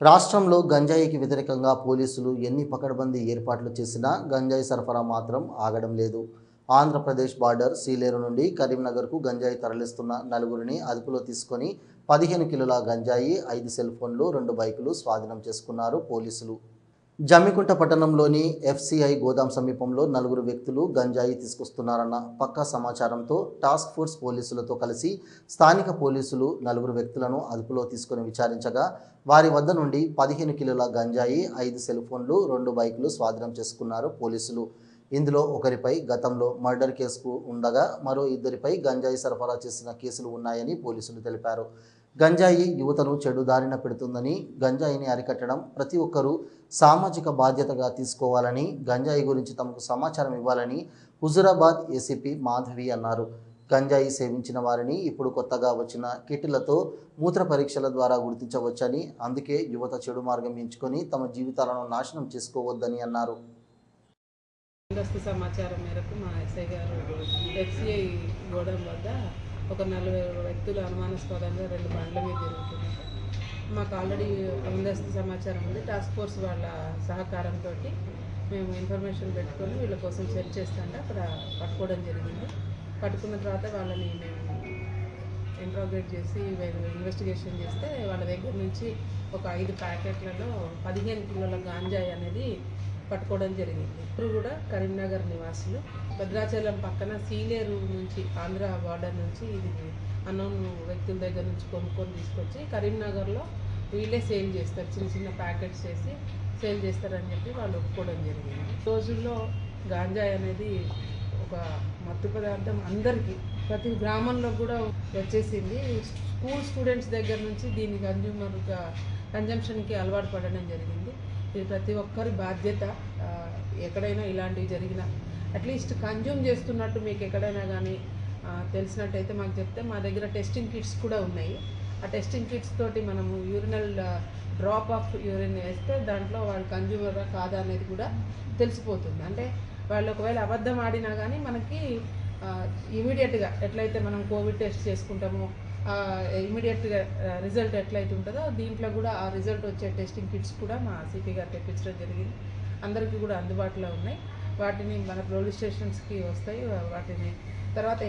రాష్ట్రంలో గంజాయికి వ్యతిరేకంగా పోలీసులు ఎన్ని పకడ్బందీ ఏర్పాట్లు చేసినా గంజాయి సరఫరా మాత్రం ఆగడం లేదు. ఆంధ్రప్రదేశ్ బార్డర్ సీలేరు నుండి కరీంనగర్కు గంజాయి తరలిస్తున్న నలుగురిని అదుపులో తీసుకొని పదిహేను కిలోల గంజాయి ఐదు సెల్ ఫోన్లు రెండు బైకులు స్వాధీనం చేసుకున్నారు పోలీసులు. జమ్మికుంట పట్టణంలోని ఎఫ్సిఐ గోదాం సమీపంలో నలుగురు వ్యక్తులు గంజాయి తీసుకొస్తున్నారన్న పక్కా సమాచారంతో టాస్క్ ఫోర్స్ పోలీసులతో కలిసి స్థానిక పోలీసులు నలుగురు వ్యక్తులను అదుపులో తీసుకొని విచారించగా వారి వద్ద నుండి పదిహేను కిలోల గంజాయి ఐదు సెల్ ఫోన్లు రెండు బైకులు స్వాధీనం చేసుకున్నారు పోలీసులు. ఇందులో ఒకరిపై గతంలో మర్డర్ కేసుకు ఉండగా మరో ఇద్దరిపై గంజాయి సరఫరా చేసిన కేసులు ఉన్నాయని పోలీసులు తెలిపారు. గంజాయి యువతను చెడు దారిన పెడుతుందని గంజాయిని అరికట్టడం ప్రతి ఒక్కరూ సామాజిక బాధ్యతగా తీసుకోవాలని గంజాయి గురించి తమకు సమాచారం ఇవ్వాలని హుజురాబాద్ ఏసీపీ మాధవి అన్నారు. గంజాయి సేవించిన వారిని ఇప్పుడు కొత్తగా వచ్చిన కిట్లతో మూత్ర పరీక్షల ద్వారా గుర్తించవచ్చని అందుకే యువత చెడు మార్గం ఎంచుకొని తమ జీవితాలను నాశనం చేసుకోవద్దని అన్నారు. సమాచారం మేరకు మా ఎస్ఐ గారు ఎఫ్సిఐ గోడం వద్ద ఒక నలుగురు వ్యక్తులు అనుమానాస్పదంగా రెండు బండ్ల మీద తిరుగుతున్నారు. మాకు ఆల్రెడీ ముందస్తు సమాచారం ఉంది. టాస్క్ ఫోర్స్ వాళ్ళ సహకారంతో మేము ఇన్ఫర్మేషన్ పెట్టుకొని వీళ్ళ కోసం సెర్చ్ చేస్తుంటే అక్కడ పట్టుకోవడం జరిగింది. పట్టుకున్న తర్వాత వాళ్ళని మేము ఇంట్రాగేట్ చేసి ఇన్వెస్టిగేషన్ చేస్తే వాళ్ళ దగ్గర నుంచి ఒక ఐదు ప్యాకెట్లలో పదిహేను కిలోల గాంజాయి అనేది పట్టుకోవడం జరిగింది. ఇప్పుడు కూడా కరీంనగర్ నివాసులు భద్రాచలం పక్కన సీలేరు నుంచి ఆంధ్ర బార్డర్ నుంచి ఇది అన్నోన్ వ్యక్తుల దగ్గర నుంచి కొనుక్కొని తీసుకొచ్చి కరీంనగర్లో వీళ్ళే సేల్ చేస్తారు. చిన్న చిన్న ప్యాకెట్స్ చేసి సేల్ చేస్తారని చెప్పి వాళ్ళు ఒప్పుకోవడం జరిగింది. రోజుల్లో గాంజాయ్ అనేది ఒక మత్తు పదార్థం అందరికీ ప్రతి గ్రామంలో కూడా వచ్చేసింది. స్కూల్ స్టూడెంట్స్ దగ్గర నుంచి దీని కన్జ్యూమర్గా కన్జంప్షన్కి అలవాటు పడడం జరిగింది. ఇది ప్రతి ఒక్కరి బాధ్యత ఎక్కడైనా ఇలాంటివి జరిగినా అట్లీస్ట్ కన్జ్యూమ్ చేస్తున్నట్టు మీకు ఎక్కడైనా కానీ తెలిసినట్టయితే మాకు చెప్తే మా దగ్గర టెస్టింగ్ కిట్స్ కూడా ఉన్నాయి. ఆ టెస్టింగ్ కిట్స్ తోటి మనము యూరినల్ డ్రాప్ ఆఫ్ యూరిన్ వేస్తే దాంట్లో వాళ్ళు కన్జ్యూమర్ కాదా అనేది కూడా తెలిసిపోతుంది. అంటే వాళ్ళు ఒకవేళ అబద్ధం ఆడినా కానీ మనకి ఇమీడియట్గా ఎట్లయితే మనం కోవిడ్ టెస్ట్ చేసుకుంటామో ఇమీడియట్గా రిజల్ట్ ఎట్లయితే ఉంటుందో దీంట్లో కూడా ఆ రిజల్ట్ వచ్చే టెస్టింగ్ కిట్స్ కూడా మా సిపి గారు తెప్పించడం జరిగింది. అందరికీ కూడా అందుబాటులో ఉన్నాయి. వాటిని మన పోలీస్ స్టేషన్స్కి వస్తాయి. వాటిని తర్వాత